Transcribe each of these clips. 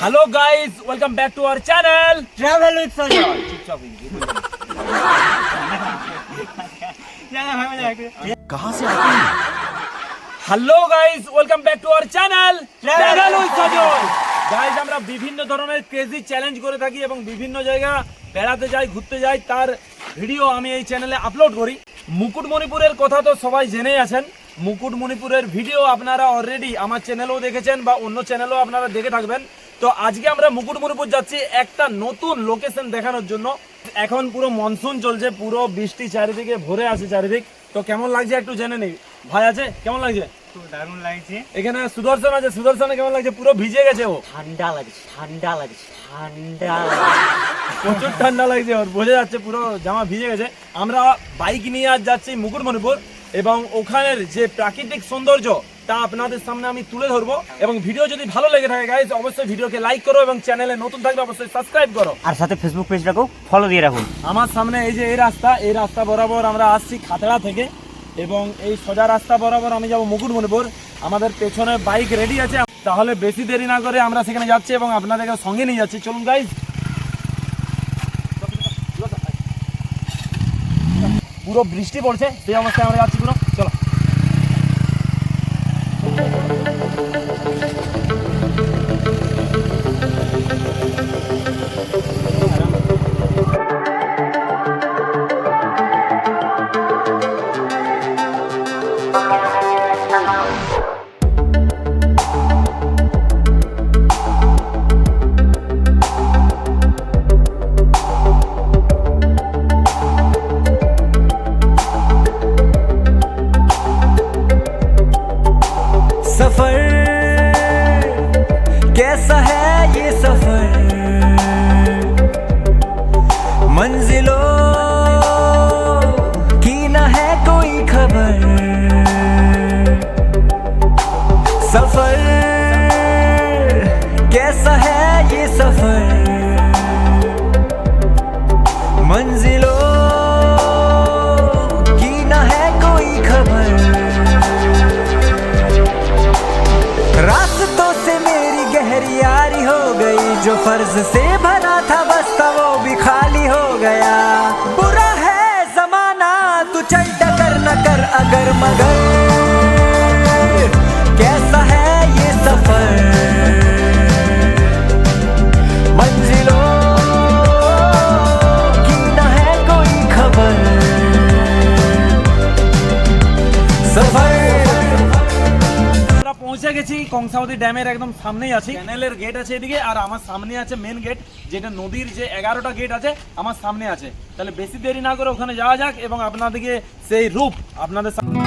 hello guys welcome back to our channel travel with Sajal চুপচাপ कहाँ से आते हैं hello guys welcome back to our channel Travel travel with with Sajal guys আমরা বিভিন্ন ধরনের ক্রেজি চ্যালেঞ্জ করে থাকি এবং বিভিন্ন জায়গা বেড়াতে যাই ঘুরতে যাই তার ভিডিও আমি এই চ্যানেলে আপলোড করি মুকুটমণিপুরের কথা তো সবাই জেনেই আছেন মুকুটমণিপুরের ভিডিও আপনারা অলরেডি আমার চ্যানেলেও দেখেছেন বা অন্য চ্যানেলেও আপনারা দেখে থাকবেন তো আজকে আমরা মুকুটমণিপুর যাচ্ছি একটা নতুন লোকেশন দেখানোর জন্য। এখন পুরো মনসুন চলছে পুরো বৃষ্টি চারিদিকে ভরে আছে চারিদিক। তো কেমন লাগছে একটু জেনে নেই। ভাই আছে? কেমন লাগছে? দারুণ লাগছে। এখানে সুদর্শন আছে সুদর্শনে কেমন লাগছে? পুরো ভিজে গেছে ও। ঠান্ডা লাগছে ঠান্ডা লাগছে ঠান্ডা প্রচুর ঠান্ডা লাগছে ওর বোঝা যাচ্ছে পুরো জামা ভিজে গেছে। আমরা বাইক নিয়ে আজ যাচ্ছি মুকুটমণিপুর এবং ওখানের যে প্রাকৃতিক সৌন্দর্য তা আপনাদের সামনে আমি তুলে ধরবো। এবং ভিডিও যদি ভালো লেগে থাকে গাইজ অবশ্যই ভিডিওকে লাইক করো এবং চ্যানেলে নতুন থাকলে অবশ্যই সাবস্ক্রাইব করো। আর সাথে ফেসবুক পেজটাকেও ফলো দিয়ে রাখুন। আমার সামনে এই যে এই রাস্তা এই রাস্তা বরাবর আমরা আসছি খাতড়া থেকে। এবং এই সোজা রাস্তা বরাবর আমি যাব মুকুটমণিপুর। আমাদের পেছনে বাইক রেডি আছে। তাহলে বেশি দেরি না করে আমরা সেখানে যাচ্ছি এবং আপনাদেরকে সঙ্গে নিয়ে যাচ্ছি। চলুন গাইজ পুরো বৃষ্টি পড়ছে সেই অবস্থায় আমরা যাচ্ছি পুরো। চলো। सफ़र कैसा है ये सफ़र? मंजिलों की न है कोई खबर? जो फ़र्ज़ से भरा था बस था वो भी खाली हो गया। কংসাবতী ড্যামের একদম সামনেই আছি। ক্যানেলের গেট আছে এদিকে, আর আমার সামনে আছে মেন গেট যেটা নদীর যে এগারোটা গেট আছে, আমার সামনে আছে। তাহলে বেশি দেরি না করে ওখানে যাওয়া যাক এবং আপনাদেরকে সেই রূপ আপনাদের সামনে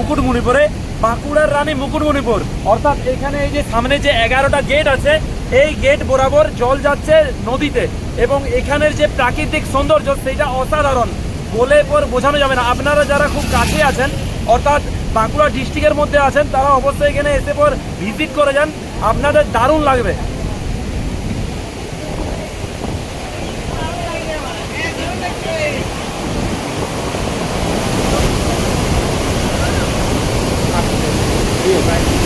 মুকুটমণিপুরে, বাঁকুড়ার রানী মুকুটমণিপুর। অর্থাৎ এখানে এই যে সামনে যে এগারোটা গেট আছে, এই গেট বরাবর জল যাচ্ছে নদীতে এবং এখানের যে প্রাকৃতিক সৌন্দর্য সেটা অসাধারণ। বলে পর বোঝানো যাবে না। আপনারা যারা খুব কাছে আছেন, অর্থাৎ বাঁকুড়া ডিস্ট্রিক্টের মধ্যে আছেন, তারা অবশ্যই এখানে এসে পর ভিজিট করে যান। আপনাদের দারুণ লাগবে। ભાઈ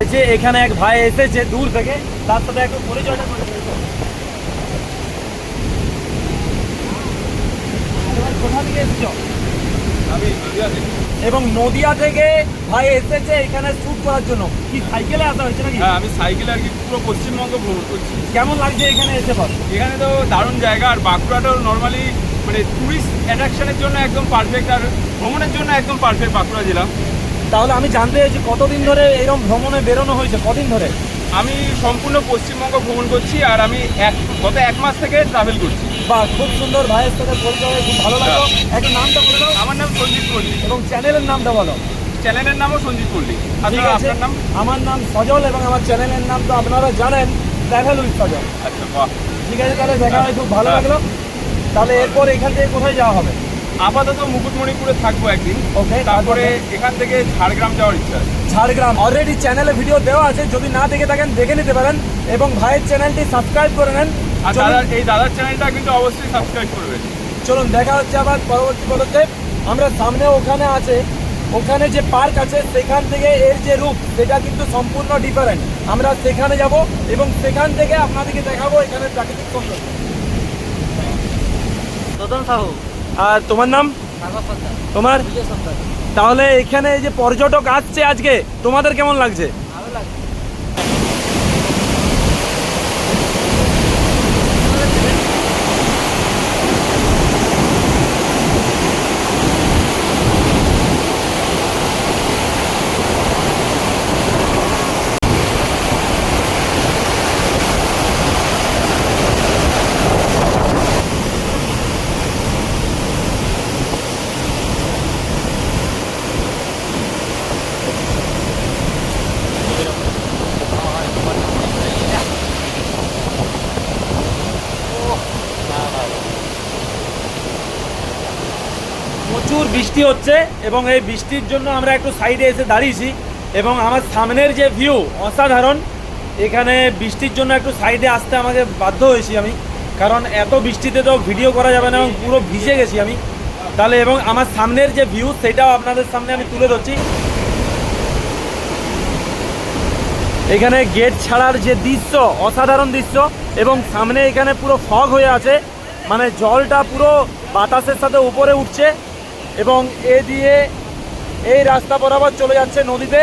যে এখানে এক ভাই এসেছে দূর থেকে তার সাথে একটু পরিচয়টা করে থেকে এবং নদিয়া থেকে ভাই এসেছে এখানে শুট করার জন্য। কি সাইকেলে আসা হয়েছে নাকি? হ্যাঁ আমি সাইকেলে আর কি পুরো পশ্চিমবঙ্গ ভ্রমণ করছি। কেমন লাগছে এখানে এসে পর এখানে তো দারুণ জায়গা আর বাঁকুড়াটাও নর্মালি মানে টুরিস্ট অ্যাট্রাকশনের জন্য একদম পারফেক্ট আর ভ্রমণের জন্য একদম পারফেক্ট বাঁকুড়া জেলা। তাহলে আমি জানতে চাইছি কতদিন ধরে এরকম ভ্রমণে বেরোনো হয়েছে? কদিন ধরে? আমি সম্পূর্ণ পশ্চিমবঙ্গ ভ্রমণ করছি আর আমি এক গত এক মাস থেকে ট্রাভেল করছি। বা খুব সুন্দর ভাইয়ের সাথে পরিচয় হয়ে খুব ভালো লাগল। একটু নামটা বলে দাও। আমার নাম সঞ্জিত পল্লী এবং চ্যানেলের নামটা বলো। চ্যানেলের নামও সঞ্জিত পল্লী ঠিক আপনার নাম? আমার নাম সজল এবং আমার চ্যানেলের নাম তো আপনারা জানেন ট্রাভেল উইথ সজল। আচ্ছা বাহ। ঠিক আছে তাহলে দেখা হয় খুব ভালো হ্যাঁ। লাগল। তাহলে এরপর এখান থেকে কোথায় যাওয়া হবে? আপাতত মুকুটমণিপুরে থাকব একদিন। ওকে তারপরে এখান থেকে ঝাড়গ্রাম যাওয়ার ইচ্ছা আছে। ঝাড়গ্রাম। অলরেডি চ্যানেলে ভিডিও দেওয়া আছে যদি না দেখে থাকেন দেখে নিতে পারেন। এবং ভাইয়ের চ্যানেলটি সাবস্ক্রাইব করে নেন। আর এই দাদার চ্যানেলটা কিন্তু অবশ্যই সাবস্ক্রাইব করবেন চলুন দেখা হচ্ছে আবার পরবর্তী পদক্ষেপ। আমরা সামনে ওখানে আছে। ওখানে যে পার্ক আছে সেখান থেকে এর যে রূপ সেটা কিন্তু সম্পূর্ণ ডিফারেন্ট আমরা সেখানে যাব এবং সেখান থেকে আপনাদেরকে দেখাবো এখানে প্রাকৃতিক সৌন্দর্য। দদন সাহু। আর তোমার নাম? তোমার? তাহলে এখানে এই যে পর্যটক আসছে আজকে তোমাদের কেমন লাগছে ভালো লাগছে প্রচুর বৃষ্টি হচ্ছে এবং এই বৃষ্টির জন্য আমরা একটু সাইডে এসে দাঁড়িয়েছি এবং আমার সামনের যে ভিউ অসাধারণ, এখানে বৃষ্টির জন্য একটু সাইডে আসতে আমাকে বাধ্য হয়েছি আমি। কারণ এত বৃষ্টিতে তো ভিডিও করা যাবে না এবং পুরো ভিজে গেছি আমি। তাহলে এবং আমার সামনের যে ভিউ সেটাও আপনাদের সামনে আমি তুলে ধরছি। এখানে গেট ছাড়ার যে দৃশ্য, অসাধারণ দৃশ্য এবং সামনে এখানে পুরো ফগ হয়ে আছে। মানে জলটা পুরো বাতাসের সাথে উপরে উঠছে। এবং এ দিয়ে এই রাস্তা বরাবর চলে যাচ্ছে নদীতে।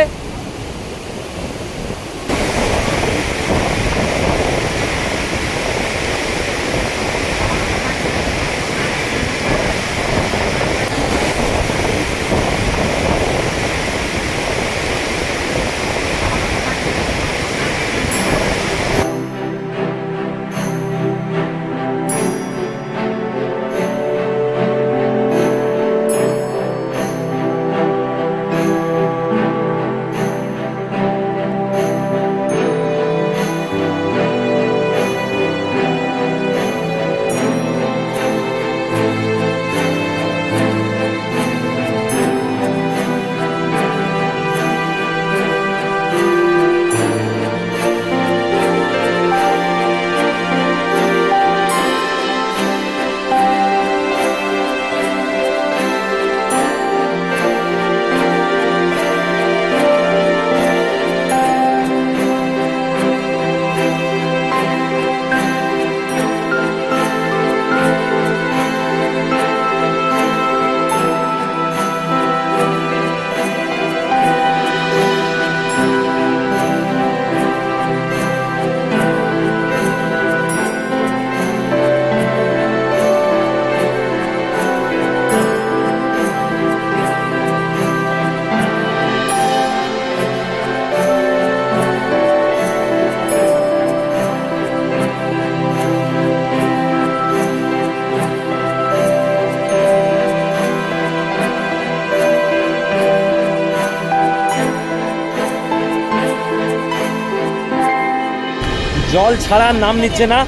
জল ছাড়ার নাম নিচ্ছে না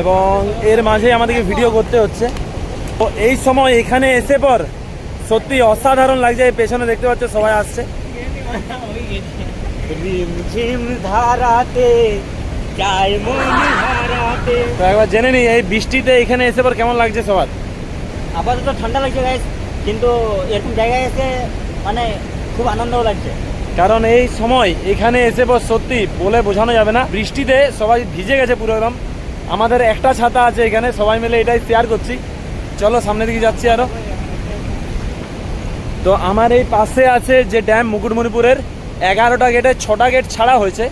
এবং এর মাঝে আমাদেরকে ভিডিও করতে হচ্ছে। তো এই সময় এখানে এসে পর সত্যি অসাধারণ লাগছে এই পেছনে দেখতে পাচ্ছ সবাই আসছে। তো একবার জেনে নিই এই বৃষ্টিতে এখানে এসে পর কেমন লাগছে সবার? আপাতত ঠান্ডা লাগছে গাইস কিন্তু এরকম জায়গায় এসে মানে খুব আনন্দও লাগছে। কারণ এই সময় এখানে এসে বস সত্যি বলে বোঝানো যাবে না। বৃষ্টিতে সবাই ভিজে গেছে পুরো একদম। আমাদের একটা ছাতা আছে এখানে, সবাই মিলে এটাই শেয়ার করছি। চলো সামনের দিকে যাচ্ছি আরও। তো আমার এই পাশে আছে যে ড্যাম মুকুটমণিপুরের, এগারোটা গেটে ছটা গেট ছাড়া হয়েছে।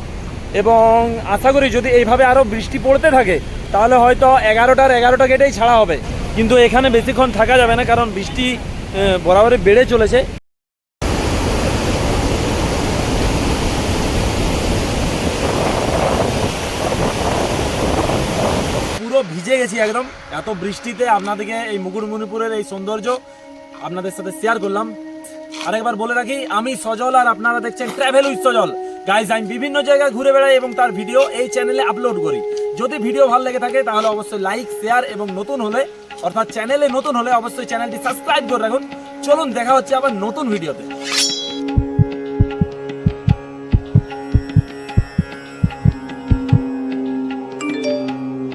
এবং আশা করি যদি এইভাবে আরও বৃষ্টি পড়তে থাকে, তাহলে হয়তো এগারোটার এগারোটা গেটেই ছাড়া হবে। কিন্তু এখানে বেশিক্ষণ থাকা যাবে না, কারণ বৃষ্টি বরাবরই বেড়ে চলেছে পুরো ভিজে গেছি একদম। এত বৃষ্টিতে আপনাদেরকে এই মুকুটমণিপুরের এই সৌন্দর্য আপনাদের সাথে শেয়ার করলাম। আরেকবার বলে রাখি, আমি সজল আর আপনারা দেখছেন ট্রাভেল উইথ সজল। গাইজ আমি বিভিন্ন জায়গায় ঘুরে বেড়াই এবং তার ভিডিও এই চ্যানেলে আপলোড করি। যদি ভিডিও ভালো লেগে থাকে, তাহলে অবশ্যই লাইক শেয়ার এবং নতুন হলে, অর্থাৎ চ্যানেলে নতুন হলে অবশ্যই চ্যানেলটি সাবস্ক্রাইব করে রাখুন। চলুন, দেখা হচ্ছে আবার নতুন ভিডিওতে